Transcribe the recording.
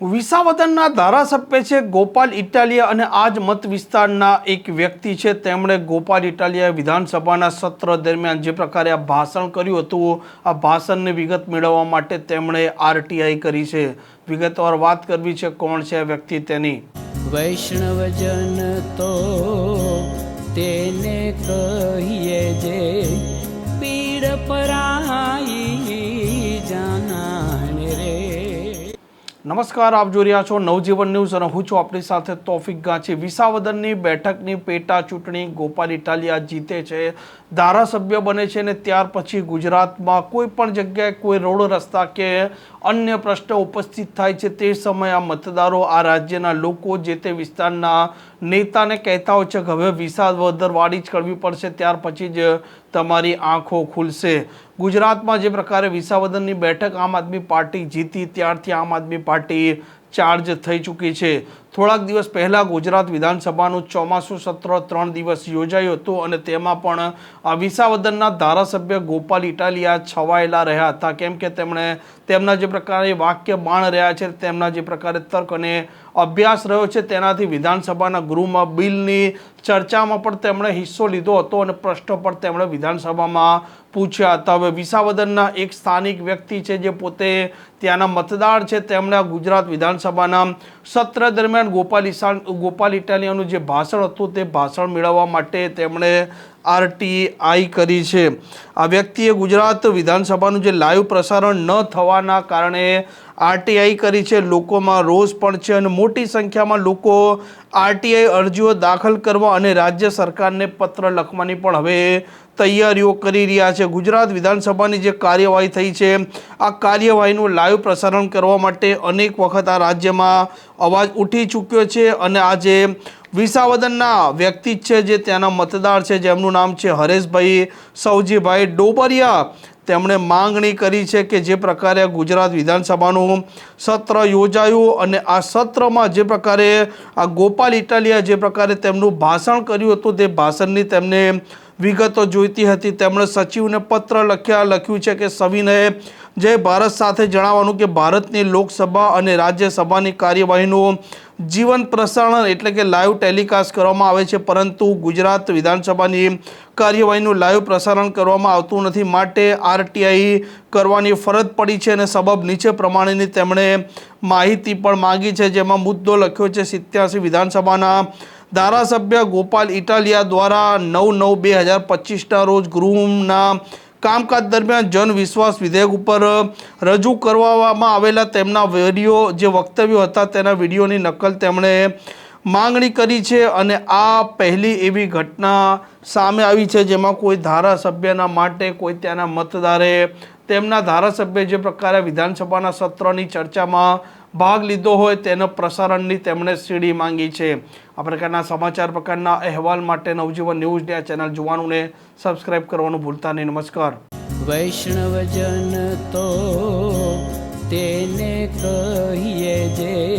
વિસાવદનના ધારાસભ્ય છે ગોપાલ ઇટાલિયા અને આ જ મત વિસ્તારના એક વ્યક્તિ છે. તેમણે ગોપાલ ઇટાલિયા વિધાનસભાના સત્ર દરમિયાન જે પ્રકારે આ ભાષણ કર્યું હતું, આ ભાષણની વિગત મેળવવા માટે તેમણે આરટીઆઈ કરી છે. વિગતવાર વાત કરવી છે કોણ છે આ વ્યક્તિ તેની? વૈષ્ણવજન તો તેને કહીએ જે પીડ પરાઈ નમસ્કાર, આપ જોઈ રહ્યા છો નવજીવન ન્યૂઝ અને હું છું આપણી સાથે તોફિક ગાંચી. વિસાવદનની બેઠકની પેટા ચૂંટણી ગોપાલ ઇટાલિયા જીતે છે, ધારાસભ્ય બને છે ને ત્યાર પછી ગુજરાતમાં કોઈ પણ જગ્યાએ કોઈ રોડ રસ્તા કે અન્ય પ્રશ્ન ઉપસ્થિત થાય છે તે સમયે આ મતદારો, આ રાજ્યના લોકો જે તે વિસ્તારના નેતાને કહેતા હોય છે કે હવે વિસાવદરવાળી જ કરવી પડશે. ત્યાર પછી જ તમારી આંખો ખુલશે. ગુજરાતમાં જે પ્રકારે વિસાવદનની બેઠક આમ આદમી પાર્ટી જીતી, ત્યારથી આમ આદમી પાર્ટી ચાર્જ થઈ ચૂકી છે. થોડાક દિવસ પહેલાં ગુજરાત વિધાનસભાનું ચોમાસું સત્ર ત્રણ દિવસ યોજાયું હતું અને તેમાં પણ વિસાવદનના ધારાસભ્ય ગોપાલ ઇટાલિયા છવાયેલા રહ્યા હતા. કેમ કે તેમણે તેમના જે પ્રકારે વાક્ય બાણ રહ્યા છે, તેમના જે પ્રકારે તર્ક અને અભ્યાસ રહ્યો છે, તેનાથી વિધાનસભાના ગૃહમાં બિલની ચર્ચામાં પણ તેમણે હિસ્સો લીધો હતો અને પ્રશ્નો પણ તેમણે વિધાનસભામાં પૂછ્યા હતા. હવે વિસાવદનના એક સ્થાનિક વ્યક્તિ છે જે પોતે ત્યાંના મતદાર છે, તેમણે ગુજરાત વિધાનસભાના સત્ર દરમિયાન ગોપાલ ઈશાન ગોપાલ ઇટાલિયાનું જે ભાષણ હતું તે ભાષણ મેળવવા માટે તેમણે આરટીઆઈ કરી છે. આ વ્યક્તિએ ગુજરાત વિધાનસભાનું જે લાઈવ પ્રસારણ ન થવાના કારણે આરટીઆઈ કરી છે. લોકોમાં રોષ પણ છે અને મોટી સંખ્યામાં લોકો આરટીઆઈ અરજીઓ દાખલ કરવા અને રાજ્ય સરકારને પત્ર લખવાની પણ હવે તૈયારીઓ કરી રહ્યા છે. ગુજરાત વિધાનસભાની જે કાર્યવાહી થઈ છે, આ કાર્યવાહીનું લાઈવ પ્રસારણ કરવા માટે અનેક વખત આ રાજ્યમાં અવાજ ઉઠી ચૂક્યો છે અને આજે વિસાવદનના વ્યક્તિ છે જે ત્યાંના મતદાર છે, જેમનું નામ છે હરેશભાઈ સૌજીભાઈ ડોબરિયા. તેમણે માંગણી કરી છે કે જે પ્રકારે ગુજરાત વિધાનસભાનું સત્ર યોજાયું અને આ સત્રમાં જે પ્રકારે આ ગોપાલ ઇટાલિયા જે પ્રકારે તેમનું ભાષણ કર્યું હતું, તે ભાષણની તેમને વિગતો જોઈતી હતી. તેમણે સચિવને પત્ર લખ્યા, લખ્યું છે કે સવિનયે જય ભારત સાથે જણાવવાનું કે ભારતની લોકસભા અને રાજ્યસભાની કાર્યવાહીનું જીવન પ્રસારણ એટલે કે લાઈવ ટેલિકાસ્ટ કરવામાં આવે છે, પરંતુ ગુજરાત વિધાનસભાની કાર્યવાહીનું લાઈવ પ્રસારણ કરવામાં આવતું નથી. માટે આરટીઆઈ કરવાની ફરજ પડી છે અને સબબ નીચે પ્રમાણેની તેમણે માહિતી પણ માગી છે, જેમાં મુદ્દો લખ્યો છે સિત્યાસી વિધાનસભાના ધારાસભ્ય ગોપાલ ઇટાલિયા દ્વારા નવ નવ બે હજાર પચીસના રોજ ગૃહના કામકાજ દરમિયાન જન વિશ્વાસ વિધેયક ઉપર રજૂ કરવામાં આવેલા તેમના વીડિયો જે વક્તવ્યો હતા તેના વિડીયોની નકલ તેમણે માંગણી કરી છે અને આ પહેલી એવી ઘટના સામે આવી છે જેમાં કોઈ ધારાસભ્યના માટે, કોઈ ત્યાંના મતદારે તેમના ધારાસભ્ય જે પ્રકારે વિધાનસભાના સત્રની ચર્ચામાં ભાગ લીધો હોય તેના પ્રસારણની તેમણે સીડી માંગી છે. આ પ્રકારના સમાચાર પ્રકારના અહેવાલ માટે નવજીવન ન્યૂઝની આ ચેનલ જોવાનું ને સબસ્ક્રાઇબ કરવાનું ભૂલતા નહીં. નમસ્કાર. વૈષ્ણવજન તો તેને કહીએ જે